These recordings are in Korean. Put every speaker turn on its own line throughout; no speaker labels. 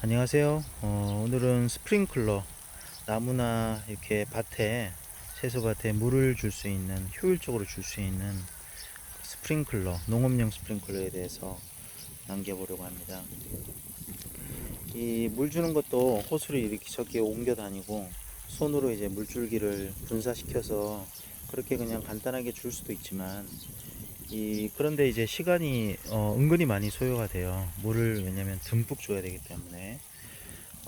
안녕하세요. 어, 오늘은 스프링클러 나무나 이렇게 밭에 채소 밭에 물을 줄 수 있는 효율적으로 줄 수 있는 스프링클러 농업용 스프링클러에 대해서 남겨보려고 합니다. 이 물 주는 것도 호수를 이렇게 저기에 옮겨 다니고 손으로 이제 물줄기를 분사시켜서 그렇게 그냥 간단하게 줄 수도 있지만 이 그런데 이제 시간이 어, 은근히 많이 소요가 돼요. 물을 왜냐면 듬뿍 줘야 되기 때문에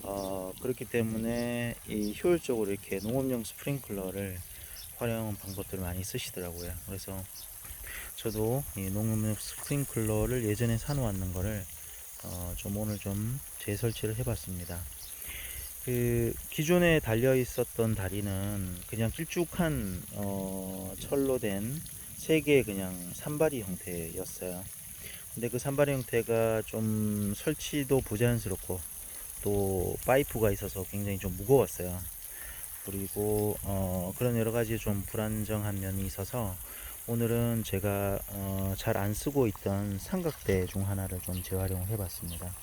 어, 그렇기 때문에 이 효율적으로 이렇게 농업용 스프링클러를 활용한 방법들을 많이 쓰시더라고요. 그래서 저도 이 농업용 스프링클러를 예전에 사놓았는 거를 어, 좀 오늘 좀 재설치를 해봤습니다. 그 기존에 달려 있었던 다리는 그냥 길쭉한 어, 철로 된 세 개의 그냥 산발이 형태였어요. 근데 그 산발이 형태가 좀 설치도 부자연스럽고 또 파이프가 있어서 굉장히 좀 무거웠어요. 그리고 어, 그런 여러 가지 좀 불안정한 면이 있어서 오늘은 제가 어, 잘 안 쓰고 있던 삼각대 중 하나를 좀 재활용을 해봤습니다.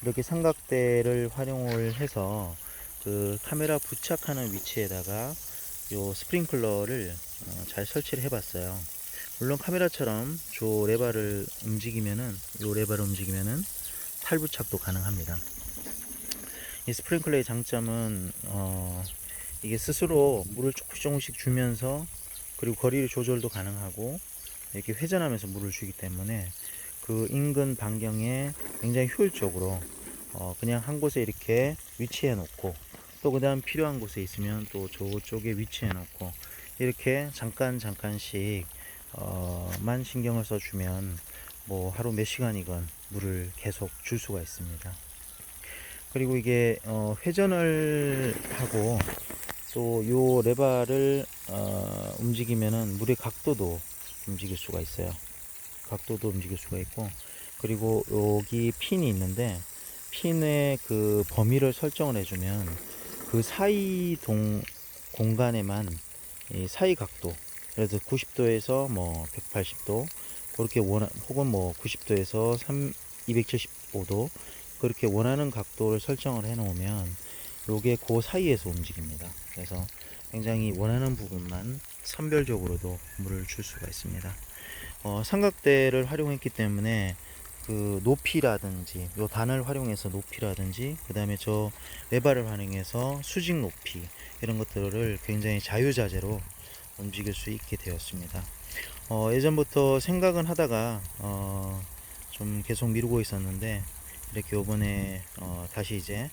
이렇게 삼각대를 활용을 해서 그 카메라 부착하는 위치에다가 요 스프링클러를 어, 잘 설치를 해봤어요. 물론 카메라처럼 저 레바를 움직이면은 요 레바를 움직이면은 탈부착도 가능합니다. 이 스프링클러의 장점은 어, 이게 스스로 물을 조금씩 조금씩 주면서 그리고 거리 조절도 가능하고 이렇게 회전하면서 물을 주기 때문에 그 인근 반경에 굉장히 효율적으로 어, 그냥 한 곳에 이렇게 위치해 놓고 또 그 다음 필요한 곳에 있으면 또 저쪽에 위치해 놓고 이렇게 잠깐 잠깐씩 어, 만 신경을 써주면 뭐 하루 몇 시간이건 물을 계속 줄 수가 있습니다. 그리고 이게 어, 회전을 하고 또 요 레바를 어, 움직이면은 물의 각도도 움직일 수가 있어요. 각도도 움직일 수가 있고 그리고 여기 핀이 있는데 핀의 그 범위를 설정을 해주면 그 사이 동 공간에만 이 사이 각도 그래서 90도에서 뭐 180도 그렇게 원하 혹은 뭐 90도에서 3 275도 그렇게 원하는 각도를 설정을 해 놓으면 요게 그 사이에서 움직입니다. 그래서 굉장히 원하는 부분만 선별적으로도 물을 줄 수가 있습니다. 어, 삼각대를 활용했기 때문에 그 높이라든지 요 단을 활용해서 높이라든지 그 다음에 저 레바를 활용해서 수직 높이 이런 것들을 굉장히 자유자재로 움직일 수 있게 되었습니다. 어, 예전부터 생각은 하다가 어, 좀 계속 미루고 있었는데 이렇게 요번에 어, 다시 이제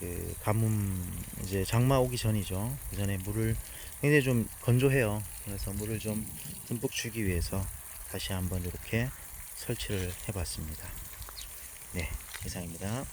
그 가뭄 이제 장마 오기 전이죠. 그 전에 물을 굉장히 좀 건조해요. 그래서 물을 좀 듬뿍 주기 위해서 다시 한번 이렇게 설치를 해봤습니다. 네, 이상입니다.